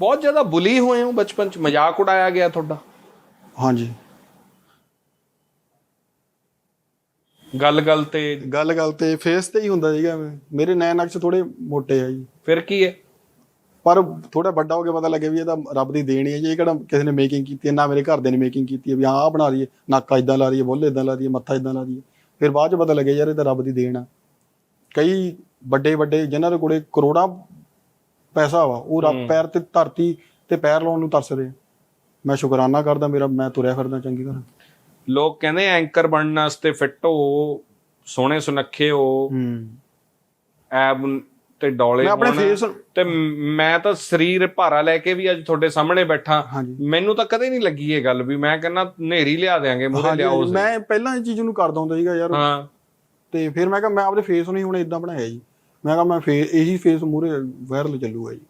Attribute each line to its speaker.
Speaker 1: ਬਹੁਤ ਜ਼ਿਆਦਾ ਬੁਲੀ ਹੋਏ ਹੋ ਬਚਪਨ ਚ ਮਜ਼ਾਕ ਉਡਾਇਆ ਗਿਆ ਤੁਹਾਡਾ?
Speaker 2: ਹਾਂਜੀ।
Speaker 1: ਗੱਲ ਗੱਲ ਤੇ
Speaker 2: ਗੱਲ ਗੱਲ ਤੇ ਫੇਸ ਤੇ ਹੀ ਹੁੰਦਾ ਸੀਗਾ। ਮੇਰੇ ਨੈਣ ਅਕਸ਼ ਥੋੜੇ ਮੋਟੇ ਆ ਜੀ।
Speaker 1: ਫਿਰ ਕੀ ਹੈ?
Speaker 2: ਪਰ ਥੋੜਾ ਵੱਡਾ ਹੋ ਕੇ ਪਤਾ ਲੱਗਿਆ ਵੀ ਇਹ ਤਾਂ ਰੱਬ ਦੀ ਦੇਣ ਹੀ ਹੈ ਜੀ। ਇਹ ਕਿਹੜਾ ਕਿਸੇ ਨੇ ਮੇਕਿੰਗ ਕੀਤੀ ਹੈ ਨਾ ਮੇਰੇ ਘਰ ਦੇ ਨੇ ਮੇਕਿੰਗ ਕੀਤੀ ਹੈ ਵੀ ਆਹ ਬਣਾ ਲਈਏ। ਨੱਕ ਇਦਾਂ ਲਾ ਲਈਏ ਬੁੱਲ ਇਦਾਂ ਲਾ ਲਈਏ ਮੱਥਾ ਇਦਾਂ ਲਾ ਲਈਏ। ਫਿਰ ਬਾਅਦ ਚ ਪਤਾ ਲੱਗਿਆ ਯਾਰ ਇਹ ਤਾਂ ਰੱਬ ਦੀ ਦੇਣ ਆ। ਕਈ ਵੱਡੇ ਵੱਡੇ ਜਿਨ੍ਹਾਂ ਦੇ ਕੋਲੇ ਕਰੋੜਾਂ ਪੈਸਾ ਵਾ ਉਹ ਰੱਬ ਪੈਰ ਤੇ ਧਰਤੀ ਤੇ ਪੈਰ ਲਾਉਣ ਨੂੰ ਤਰਸਦੇ ਆ। ਮੈਂ ਸ਼ੁਕਰਾਨਾ ਕਰਦਾ ਮੇਰਾ ਮੈਂ ਤੁਰਿਆ ਫਿਰਦਾ ਚੰਗੀ ਤਰ੍ਹਾਂ।
Speaker 1: ਲੋਕ ਕਹਿੰਦੇ ਐਂਕਰ ਬਣਨ ਵਾਸਤੇ ਫਿੱਟ ਹੋ ਸੋਹਣੇ ਸੁਨੱਖੇ ਹੋ।
Speaker 2: ਹੂੰ।
Speaker 1: ਐਬ ਤੇ ਡੋਲੇ
Speaker 2: ਮੈਂ ਆਪਣੇ
Speaker 1: ਹੋਣ।
Speaker 2: face-
Speaker 1: ਤੇ ਮ- ਤਾਂ ਸਰੀਰ ਭਾਰਾ ਲੈ ਕੇ ਵੀ ਅੱਜ ਤੁਹਾਡੇ ਸਾਹਮਣੇ ਬੈਠਾ।
Speaker 2: ਹਾਂਜੀ।
Speaker 1: ਮੈਨੂੰ ਤਾਂ ਕਦੇ ਨਹੀਂ ਲੱਗੀ ਇਹ ਗੱਲ ਵੀ ਮੈਂ ਕਹਿੰਦਾ ਨੇਰੀ ਲਿਆ ਦੇਾਂਗੇ ਮੂਹਰੇ
Speaker 2: ਹਾਂਜੀ,
Speaker 1: ਲਿਆਓ
Speaker 2: ਮੈਂ ਪਹਿਲਾਂ ਇਹ ਚੀਜ਼ ਨੂੰ ਕਰਦਾ ਹੁੰਦਾ ਸੀਗਾ ਯਾਰ।
Speaker 1: ਹਾਂ।
Speaker 2: ਤੇ ਫਿਰ ਮੈਂ ਕਿਹਾ ਮੈਂ ਆਪਦੇ ਫੇਸ ਨੂੰ ਹੀ ਹੁਣ ਇਦਾਂ ਬਣਾਇਆ ਜੀ। ਮੈਂ ਕਿਹਾ ਮੈਂ ਫੇ ਇਹੀ ਫੇਸ ਮੂਰੇ ਵਾਇਰਲ ਚੱਲੂਗਾ ਜੀ।